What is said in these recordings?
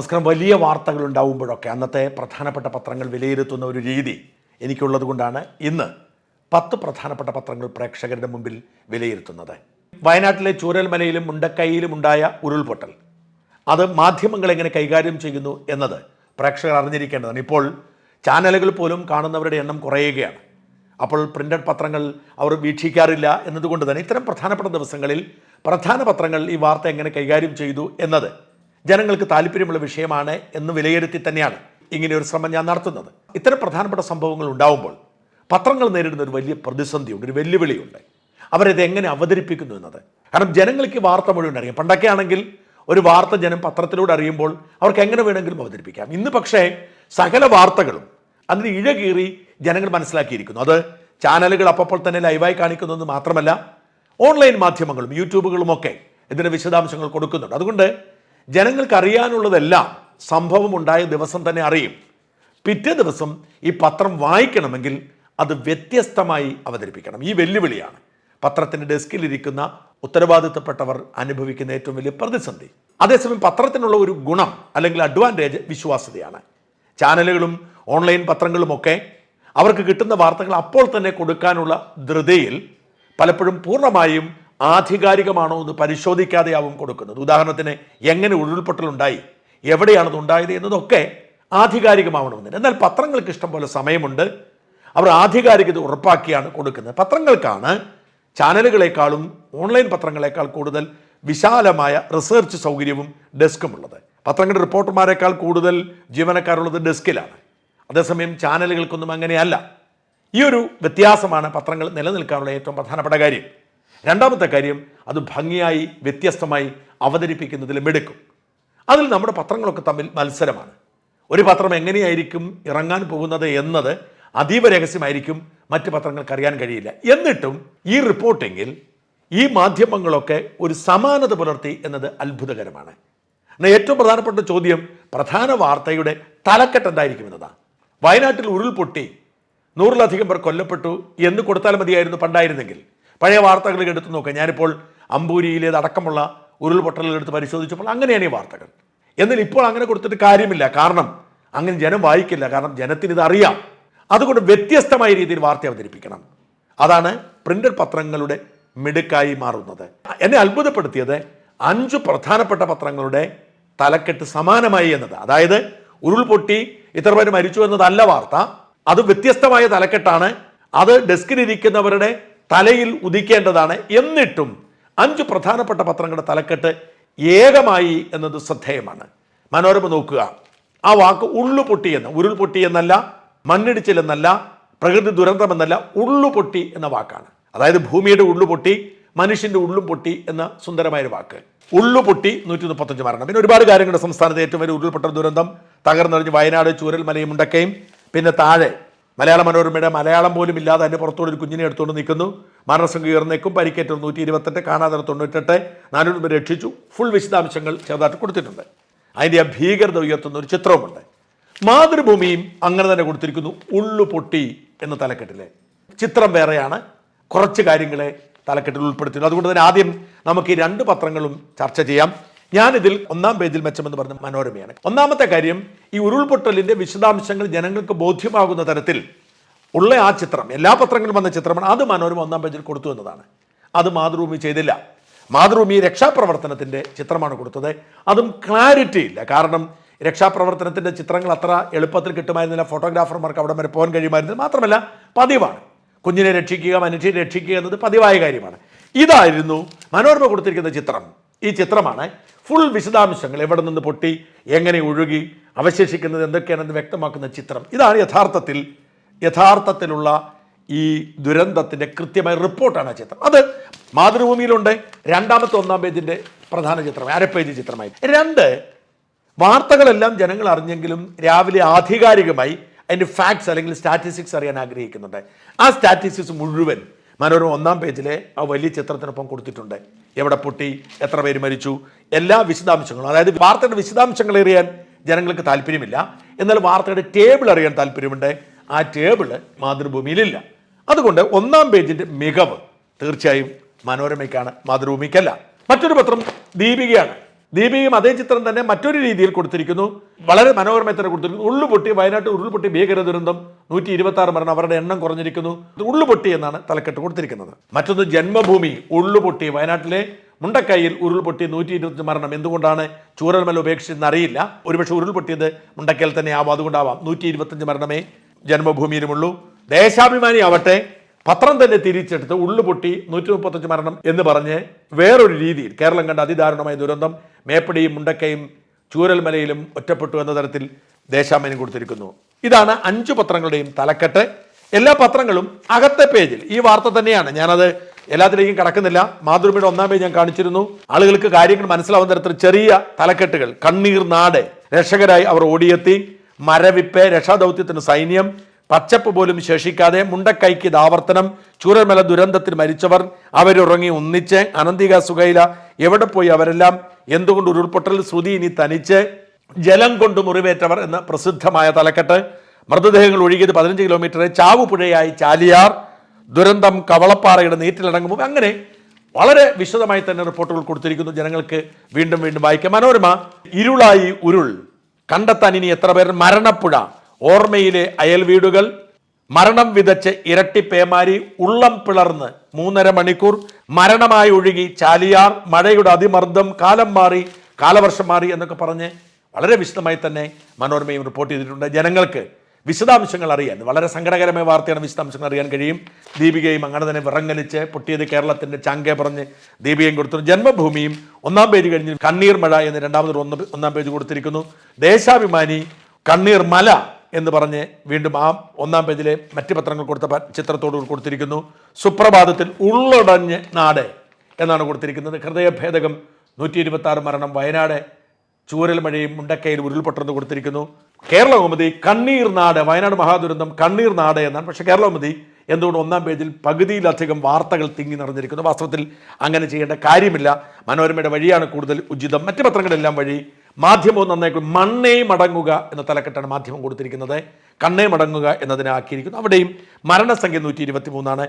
നമസ്കാരം വലിയ വാർത്തകൾ ഉണ്ടാവുമ്പോഴൊക്കെ അന്നത്തെ പ്രധാനപ്പെട്ട പത്രങ്ങൾ വിലയിരുത്തുന്ന ഒരു രീതി എനിക്കുള്ളത് കൊണ്ടാണ് ഇന്ന് പത്ത് പ്രധാനപ്പെട്ട പത്രങ്ങൾ പ്രേക്ഷകരുടെ മുമ്പിൽ വിലയിരുത്തുന്നത്. വയനാട്ടിലെ ചൂരൽമലയിലും മുണ്ടക്കൈയിലും ഉണ്ടായ ഉരുൾപൊട്ടൽ. അത് മാധ്യമങ്ങൾ എങ്ങനെ കൈകാര്യം ചെയ്യുന്നു എന്നത് പ്രേക്ഷകർ അറിഞ്ഞിരിക്കേണ്ടതാണ്. ഇപ്പോൾ ചാനലുകൾ പോലും കാണുന്നവരുടെ എണ്ണം കുറയുകയാണ്. അപ്പോൾ പ്രിന്റഡ് പത്രങ്ങൾ അവർ വീക്ഷിക്കാറില്ല എന്നതുകൊണ്ട് തന്നെ ഇത്തരം പ്രധാനപ്പെട്ട ദിവസങ്ങളിൽ പ്രധാന പത്രങ്ങൾ ഈ വാർത്ത എങ്ങനെ കൈകാര്യം ചെയ്തു എന്നത് ജനങ്ങൾക്ക് താല്പര്യമുള്ള വിഷയമാണ് എന്ന് വിലയിരുത്തി തന്നെയാണ് ഇങ്ങനെ ഒരു ശ്രമം ഞാൻ നടത്തുന്നത്. ഇത്തരം പ്രധാനപ്പെട്ട സംഭവങ്ങൾ ഉണ്ടാവുമ്പോൾ പത്രങ്ങൾ നേരിടുന്ന ഒരു വലിയ പ്രതിസന്ധിയുണ്ട് ഒരു വെല്ലുവിളിയുണ്ട്. അവരത് എങ്ങനെ അവതരിപ്പിക്കുന്നു എന്നത്. കാരണം ജനങ്ങൾക്ക് വാർത്ത മുഴുവൻ അറിയാം. പണ്ടൊക്കെ ആണെങ്കിൽ ഒരു വാർത്ത ജനം പത്രത്തിലൂടെ അറിയുമ്പോൾ അവർക്ക് എങ്ങനെ വേണമെങ്കിലും അവതരിപ്പിക്കാം. ഇന്ന് പക്ഷേ സകല വാർത്തകളും അതിന് ഇഴകീറി ജനങ്ങൾ മനസ്സിലാക്കിയിരിക്കുന്നു. അത് ചാനലുകൾ അപ്പോൾ തന്നെ ലൈവായി കാണിക്കുന്നത് മാത്രമല്ല ഓൺലൈൻ മാധ്യമങ്ങളും യൂട്യൂബുകളുമൊക്കെ ഇതിന്റെ വിശദാംശങ്ങൾ കൊടുക്കുന്നുണ്ട്. അതുകൊണ്ട് ജനങ്ങൾക്ക് അറിയാനുള്ളതെല്ലാം സംഭവം ഉണ്ടായ ദിവസം തന്നെ അറിയും. പിറ്റേ ദിവസം ഈ പത്രം വായിക്കണമെങ്കിൽ അത് വ്യത്യസ്തമായി അവതരിപ്പിക്കണം. ഈ വെല്ലുവിളിയാണ്. പത്രത്തിന്റെ ഡെസ്കിലിരിക്കുന്ന ഉത്തരവാദിത്തപ്പെട്ടവർ അനുഭവിക്കുന്ന ഏറ്റവും വലിയ പ്രതിസന്ധി. അതേസമയം പത്രത്തിനുള്ള ഒരു ഗുണം അല്ലെങ്കിൽ അഡ്വാന്റേജ് വിശ്വാസ്യതയാണ്. ചാനലുകളും ഓൺലൈൻ പത്രങ്ങളുമൊക്കെ അവർക്ക് കിട്ടുന്ന വാർത്തകൾ അപ്പോൾ തന്നെ കൊടുക്കാനുള്ള ധൃതിയിൽ പലപ്പോഴും പൂർണമായും ആധികാരികമാണോ എന്ന് പരിശോധിക്കാതെയാവും കൊടുക്കുന്നത്. ഉദാഹരണത്തിന് എങ്ങനെ ഉരുൾപൊട്ടലുണ്ടായി എവിടെയാണത് ഉണ്ടായത് എന്നതൊക്കെ ആധികാരികമാവണമെന്നില്ല. എന്നാൽ പത്രങ്ങൾക്ക് ഇഷ്ടം പോലെ സമയമുണ്ട്. അവർ ആധികാരികത ഉറപ്പാക്കിയാണ് കൊടുക്കുന്നത്. പത്രങ്ങൾക്കാണ് ചാനലുകളെക്കാളും ഓൺലൈൻ പത്രങ്ങളെക്കാൾ കൂടുതൽ വിശാലമായ റിസർച്ച് സൗകര്യവും ഡെസ്കും ഉള്ളത്. പത്രങ്ങളുടെ റിപ്പോർട്ടർമാരെക്കാൾ കൂടുതൽ ജീവനക്കാരുള്ളത് ഡെസ്കിലാണ്. അതേസമയം ചാനലുകൾക്കൊന്നും അങ്ങനെയല്ല. ഈ ഒരു വ്യത്യാസമാണ് പത്രങ്ങൾ നിലനിൽക്കാനുള്ള ഏറ്റവും പ്രധാനപ്പെട്ട കാര്യം. രണ്ടാമത്തെ കാര്യം അത് ഭംഗിയായി വ്യത്യസ്തമായി അവതരിപ്പിക്കുന്നതിൽ മിടുക്കും. അതിൽ നമ്മുടെ പത്രങ്ങളൊക്കെ തമ്മിൽ മത്സരമാണ്. ഒരു പത്രം എങ്ങനെയായിരിക്കും ഇറങ്ങാൻ പോകുന്നത് എന്നത് അതീവ രഹസ്യമായിരിക്കും മറ്റ് പത്രങ്ങൾക്ക് അറിയാൻ കഴിയില്ല. എന്നിട്ടും ഈ റിപ്പോർട്ടിങ്ങിൽ ഈ മാധ്യമങ്ങളൊക്കെ ഒരു സമാനത പുലർത്തി എന്നത് അത്ഭുതകരമാണ്. എന്നാൽ ഏറ്റവും പ്രധാനപ്പെട്ട ചോദ്യം പ്രധാന വാർത്തയുടെ തലക്കെട്ട് എന്തായിരിക്കും എന്നതാണ്. വയനാട്ടിൽ ഉരുൾപൊട്ടി നൂറിലധികം പേർ കൊല്ലപ്പെട്ടു എന്ന് കൊടുത്താൽ മതിയായിരുന്നു പണ്ടായിരുന്നെങ്കിൽ. പഴയ വാർത്തകൾ എടുത്തു നോക്കുക ഞാനിപ്പോൾ അമ്പൂരിയിലേത് അടക്കമുള്ള ഉരുൾപൊട്ടലുകൾ എടുത്ത് പരിശോധിച്ചപ്പോൾ അങ്ങനെയാണ് ഈ വാർത്തകൾ. എന്നാൽ ഇപ്പോൾ അങ്ങനെ കൊടുത്തിട്ട് കാര്യമില്ല. കാരണം അങ്ങനെ ജനം വായിക്കില്ല. കാരണം ജനത്തിന് ഇത് അറിയാം. അതുകൊണ്ട് വ്യത്യസ്തമായ രീതിയിൽ വാർത്ത അവതരിപ്പിക്കണം. അതാണ് പ്രിന്റഡ് പത്രങ്ങളുടെ മിടുക്കായി മാറുന്നത്. എന്നെ അത്ഭുതപ്പെടുത്തിയത് അഞ്ചു പ്രധാനപ്പെട്ട പത്രങ്ങളുടെ തലക്കെട്ട് സമാനമായി എന്നത്. അതായത് ഉരുൾപൊട്ടി ഇത്ര പേര് മരിച്ചു എന്നതല്ല വാർത്ത. അത് വ്യത്യസ്തമായ തലക്കെട്ടാണ്. അത് ഡെസ്കിലിരിക്കുന്നവരുടെ തലയിൽ ഉദിക്കേണ്ടതാണ് എന്നിട്ടും അഞ്ച് പ്രധാനപ്പെട്ട പത്രങ്ങളുടെ തലക്കെട്ട് ഏകമായി എന്നത് ശ്രദ്ധേയമാണ്. മനോരമ നോക്കുക. ആ വാക്ക് ഉള്ളുപൊട്ടി പൊട്ടിയെന്ന് ഉരുൾപൊട്ടി എന്നല്ല മണ്ണിടിച്ചിൽ പ്രകൃതി ദുരന്തമെന്നല്ല ഉള്ളുപൊട്ടി എന്ന വാക്കാണ്. അതായത് ഭൂമിയുടെ ഉള്ളുപൊട്ടി മനുഷ്യന്റെ ഉള്ളും പൊട്ടി എന്ന സുന്ദരമായൊരു വാക്ക്. ഉള്ളുപൊട്ടി നൂറ്റി മുപ്പത്തഞ്ച് മരണം. പിന്നെ ഒരുപാട് കാര്യങ്ങളുടെ സംസ്ഥാനത്ത് ഏറ്റവും വലിയ ഉരുൾപൊട്ടൽ ദുരന്തം തകർന്നറിഞ്ഞ് വയനാട് ചൂരൽമലയും മുണ്ടക്കയും പിന്നെ താഴെ മലയാള മനോരമയുടെ മലയാളം പോലും ഇല്ലാതെ അതിന്റെ പുറത്തോട് ഒരു കുഞ്ഞിനെ എടുത്തുകൊണ്ട് നിൽക്കുന്നു. മരണസംഖ്യ ഉയർന്നേക്കും പരിക്കേറ്റ നൂറ്റി ഇരുപത്തെട്ട് കാണാതെ തൊണ്ണൂറ്റെട്ട് നാനൂറ് പേര് രക്ഷിച്ചു. ഫുൾ വിശദാംശങ്ങൾ ചെറുതായിട്ട് കൊടുത്തിട്ടുണ്ട്. അതിന്റെ ആ ഭീകരത ഉയർത്തുന്ന ഒരു ചിത്രവുമുണ്ട്. മാതൃഭൂമിയും അങ്ങനെ തന്നെ കൊടുത്തിരിക്കുന്നു. ഉള്ളു പൊട്ടി എന്ന തലക്കെട്ടിലെ. ചിത്രം വേറെയാണ്. കുറച്ച് കാര്യങ്ങളെ തലക്കെട്ടിൽ ഉൾപ്പെടുത്തുന്നു അതുകൊണ്ട് തന്നെ ആദ്യം നമുക്ക് ഈ രണ്ട് പത്രങ്ങളും ചർച്ച ചെയ്യാം. ഞാനിതിൽ ഒന്നാം പേജിൽ മെച്ചമെന്ന് പറഞ്ഞ മനോരമയാണ്. ഒന്നാമത്തെ കാര്യം ഈ ഉരുൾപൊട്ടലിന്റെ വിശദാംശങ്ങൾ ജനങ്ങൾക്ക് ബോധ്യമാകുന്ന തരത്തിൽ ഉള്ള ആ ചിത്രം എല്ലാ പത്രങ്ങളും വന്ന ചിത്രമാണ്. അത് മനോരമ ഒന്നാം പേജിൽ കൊടുത്തു എന്നതാണ്. അത് മാതൃഭൂമി ചെയ്തില്ല. മാതൃഭൂമി രക്ഷാപ്രവർത്തനത്തിന്റെ ചിത്രമാണ് കൊടുത്തത്. അതും ക്ലാരിറ്റി ഇല്ല. കാരണം രക്ഷാപ്രവർത്തനത്തിന്റെ ചിത്രങ്ങൾ അത്ര എളുപ്പത്തിൽ കിട്ടുമായിരുന്നില്ല. ഫോട്ടോഗ്രാഫർമാർക്ക് അവിടെ വരെ പോകാൻ കഴിയുമായിരുന്നില്ല. മാത്രമല്ല പതിവാണ്. കുഞ്ഞിനെ രക്ഷിക്കുക മനുഷ്യനെ രക്ഷിക്കുക എന്നത് പതിവായ കാര്യമാണ്. ഇതായിരുന്നു മനോരമ കൊടുത്തിരിക്കുന്ന ചിത്രം. ഈ ചിത്രമാണ് ഫുൾ വിശദാംശങ്ങൾ എവിടെ നിന്ന് പൊട്ടി എങ്ങനെ ഒഴുകി അവശേഷിക്കുന്നത് എന്തൊക്കെയാണെന്ന് വ്യക്തമാക്കുന്ന ചിത്രം. ഇതാണ് യഥാർത്ഥത്തിൽ യഥാർത്ഥത്തിലുള്ള ഈ ദുരന്തത്തിന്റെ കൃത്യമായ റിപ്പോർട്ടാണ് ആ ചിത്രം. അത് മാതൃഭൂമിയിലുണ്ട് രണ്ടാമത്തെ ഒന്നാം പേജിന്റെ പ്രധാന ചിത്രമായി അര പേജ് ചിത്രമായി. രണ്ട് വാർത്തകളെല്ലാം ജനങ്ങൾ അറിഞ്ഞെങ്കിലും രാവിലെ ആധികാരികമായി അതിന്റെ ഫാക്ട്സ് അല്ലെങ്കിൽ സ്റ്റാറ്റിസ്റ്റിക്സ് അറിയാൻ ആഗ്രഹിക്കുന്നുണ്ട്. ആ സ്റ്റാറ്റിസ്റ്റിക്സ് മുഴുവൻ മനോരമ ഒന്നാം പേജിലെ ആ വലിയ ചിത്രത്തിനൊപ്പം കൊടുത്തിട്ടുണ്ട്. എവിടെ പൊട്ടി എത്ര പേര് മരിച്ചു എല്ലാ വിശദാംശങ്ങളും അതായത് വാർത്തയുടെ വിശദാംശങ്ങൾ അറിയാൻ ജനങ്ങൾക്ക് താല്പര്യമില്ല. എന്നാൽ വാർത്തയുടെ ടേബിൾ അറിയാൻ താല്പര്യമുണ്ട്. ആ ടേബിൾ മാതൃഭൂമിയിലില്ല. അതുകൊണ്ട് ഒന്നാം പേജിന്റെ മികവ് തീർച്ചയായും മനോരമയ്ക്കാണ് മാതൃഭൂമിക്കല്ല. മറ്റൊരു പത്രം ദീപികയാണ്. ദീപികയും അതേ ചിത്രം തന്നെ മറ്റൊരു രീതിയിൽ കൊടുത്തിരിക്കുന്നു. വളരെ മനോഹരമായി തന്നെ കൊടുത്തിരിക്കുന്നു. ഉള്ളുപൊട്ടി വയനാട്ടിൽ ഉരുൾപൊട്ടി ഭീകര ദുരന്തം നൂറ്റി ഇരുപത്തി ആറ് മരണം അവരുടെ എണ്ണം കുറഞ്ഞിരിക്കുന്നു. ഉള്ളുപൊട്ടി എന്നാണ് തലക്കെട്ട് കൊടുത്തിരിക്കുന്നത്. മറ്റൊന്ന് ജന്മഭൂമി ഉള്ളുപൊട്ടി വയനാട്ടിലെ മുണ്ടക്കൈയിൽ ഉരുൾപൊട്ടി നൂറ്റി ഇരുപത്തി മരണം. എന്തുകൊണ്ടാണ് ചൂരൽമല ഉപേക്ഷിച്ചെന്ന് അറിയില്ല. ഒരുപക്ഷെ ഉരുൾപൊട്ടിയത് മുണ്ടക്കയിൽ തന്നെ ആവാം അതുകൊണ്ടാവാം നൂറ്റി ഇരുപത്തഞ്ച് മരണമേ ജന്മഭൂമിയിലുമുള്ളൂ. ദേശാഭിമാനി ആവട്ടെ പത്രം തന്നെ തിരിച്ചെടുത്ത് ഉള്ളുപൊട്ടി നൂറ്റി മുപ്പത്തഞ്ച് മരണം എന്ന് പറഞ്ഞ് വേറൊരു രീതിയിൽ കേരളം കണ്ട അതിദാരുണമായ ദുരന്തം മേപ്പടിയും മുണ്ടക്കയും ചൂരൽമലയിലും ഒറ്റപ്പെട്ടു എന്ന തരത്തിൽ ദേശാഭിമാനി കൊടുത്തിരിക്കുന്നു. ഇതാണ് അഞ്ചു പത്രങ്ങളുടെയും തലക്കെട്ട്. എല്ലാ പത്രങ്ങളും അകത്തെ പേജിൽ ഈ വാർത്ത തന്നെയാണ്. ഞാനത് എല്ലാത്തിലേക്കും കടക്കുന്നില്ല. മാതൃഭൂമിയുടെ ഒന്നാം പേജ് ഞാൻ കാണിച്ചിരുന്നു. ആളുകൾക്ക് കാര്യങ്ങൾ മനസ്സിലാവുന്ന തരത്തിൽ ചെറിയ തലക്കെട്ടുകൾ കണ്ണീർ നാട് രക്ഷകരായി അവർ ഓടിയെത്തി. മരവിപ്പ് രക്ഷാദൗത്യത്തിന് സൈന്യം പച്ചപ്പ് പോലും ശേഷിക്കാതെ മുണ്ടക്കൈക്ക് ദാവർത്തനം ചൂരമല ദുരന്തത്തിൽ മരിച്ചവർ അവരുറങ്ങി ഒന്നിച്ച് അനന്തിക സുഖയില എവിടെ പോയി അവരെല്ലാം എന്തുകൊണ്ട് ഉരുൾപൊട്ടൽ ശ്രുതി ഇനി തനിച്ച് ജലം കൊണ്ട് മുറിവേറ്റവർ എന്ന പ്രസിദ്ധമായ തലക്കെട്ട്. മൃതദേഹങ്ങൾ ഒഴുകിയത് പതിനഞ്ച് കിലോമീറ്റർ ചാവുപുഴയായി ചാലിയാർ. ദുരന്തം കവളപ്പാറയുടെ നീറ്റിലടങ്ങുമ്പോൾ അങ്ങനെ വളരെ വിശദമായി തന്നെ റിപ്പോർട്ടുകൾ കൊടുത്തിരിക്കുന്നു. ജനങ്ങൾക്ക് വീണ്ടും വീണ്ടും വായിക്കാം. മനോരമ ഇരുളായി ഉരുൾ. കണ്ടെത്താൻ ഇനി എത്ര പേർ? മരണപ്പുഴ. ഓർമ്മയിലെ അയൽ വീടുകൾ. മരണം വിതച്ച് ഇരട്ടി പേമാരി ഉള്ളം പിളർന്ന് മൂന്നര മണിക്കൂർ. മരണമായി ഒഴുകി ചാലിയാർ. മഴയുടെ അതിമർദ്ദം കാലം മാറി കാലവർഷം മാറി എന്നൊക്കെ പറഞ്ഞ് വളരെ വിശദമായി തന്നെ മനോരമയും റിപ്പോർട്ട് ചെയ്തിട്ടുണ്ട്. ജനങ്ങൾക്ക് വിശദാംശങ്ങൾ അറിയാൻ വളരെ സങ്കടകരമായ വാർത്തയാണ് വിശദാംശങ്ങൾ അറിയാൻ കഴിയും. ദീപികയും അങ്ങനെ തന്നെ വിറങ്ങലിച്ച് പൊട്ടിയത് കേരളത്തിന്റെ ചാങ്കേ പറഞ്ഞ് ദീപികയും കൊടുത്തു ജന്മഭൂമിയും ഒന്നാം പേജ് കഴിഞ്ഞ് കണ്ണീർ മഴ എന്ന് രണ്ടാമത് ഒന്ന് ഒന്നാം പേജ് കൊടുത്തിരിക്കുന്നു. ദേശാഭിമാനി കണ്ണീർ മല എന്ന് പറഞ്ഞ് വീണ്ടും ആ ഒന്നാം പേജിലെ മറ്റ് പത്രങ്ങൾ കൊടുത്ത ചിത്രത്തോട് കൊടുത്തിരിക്കുന്നു. സുപ്രഭാതത്തിൽ ഉള്ളടഞ്ഞ് നാട് എന്നാണ് കൊടുത്തിരിക്കുന്നത്. ഹൃദയഭേദകം നൂറ്റി ഇരുപത്തി മരണം വയനാട്. ചൂരൽ മഴയും മുണ്ടക്കയിൽ ഉരുൾപൊട്ടെന്ന് കൊടുത്തിരിക്കുന്നു. കേരളകൗമുദി കണ്ണീർ നാട് വയനാട് മഹാദുരന്തം കണ്ണീർ നാട് എന്നാണ്. പക്ഷേ കേരളകൗമുദി എന്തുകൊണ്ട് ഒന്നാം പേജിൽ പകുതിയിലധികം വാർത്തകൾ തിങ്ങി നിറഞ്ഞിരിക്കുന്നു? വാസ്തവത്തിൽ അങ്ങനെ ചെയ്യേണ്ട കാര്യമില്ല. മനോരമയുടെ വഴിയാണ് കൂടുതൽ ഉചിതം. മറ്റ് പത്രങ്ങളെല്ലാം വഴി മാധ്യമവും നന്നായി മണ്ണേ മടങ്ങുക എന്ന തലക്കെട്ടാണ് മാധ്യമം കൊടുത്തിരിക്കുന്നത്. കണ്ണേ മടങ്ങുക എന്നതിനാക്കിയിരിക്കുന്നു. അവിടെയും മരണസംഖ്യ നൂറ്റി ഇരുപത്തി മൂന്നാണ്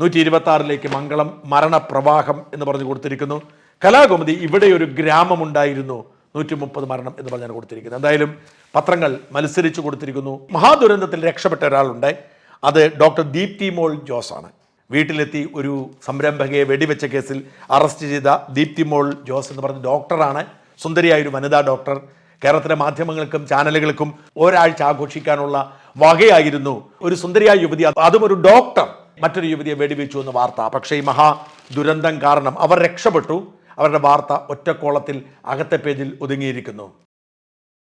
നൂറ്റി ഇരുപത്തി ആറിലേക്ക് മംഗളം മരണപ്രവാഹം എന്ന് പറഞ്ഞു കൊടുത്തിരിക്കുന്നു. കലാകൗമുദി ഇവിടെ ഒരു ഗ്രാമമുണ്ടായിരുന്നു. നൂറ്റി മുപ്പത് മരണം എന്ന് പറഞ്ഞാണ് കൊടുത്തിരിക്കുന്നത്. എന്തായാലും പത്രങ്ങൾ മത്സരിച്ച് കൊടുത്തിരിക്കുന്നു. മഹാദുരന്തത്തിൽ രക്ഷപ്പെട്ട ഒരാളുണ്ട്. അത് ഡോക്ടർ ദീപ്തി മോൾ ജോസ് ആണ്. വീട്ടിലെത്തി ഒരു സംരംഭകയെ വെടിവെച്ച കേസിൽ അറസ്റ്റ് ചെയ്ത ദീപ്തി മോൾ ജോസ് എന്ന് പറഞ്ഞ ഡോക്ടറാണ്. സുന്ദരിയായ ഒരു വനിതാ ഡോക്ടർ. കേരളത്തിലെ മാധ്യമങ്ങൾക്കും ചാനലുകൾക്കും ഒരാഴ്ച ആഘോഷിക്കാനുള്ള വകയായിരുന്നു ഒരു സുന്ദരിയായ യുവതി. അതും ഒരു ഡോക്ടർ മറ്റൊരു യുവതിയെ വെടിവെച്ചു എന്ന വാർത്ത. പക്ഷേ ഈ മഹാ ദുരന്തം കാരണം അവർ രക്ഷപ്പെട്ടു. അവരുടെ വാർത്ത ഒറ്റക്കോളത്തിൽ അകത്തെ പേജിൽ ഒതുങ്ങിയിരിക്കുന്നു.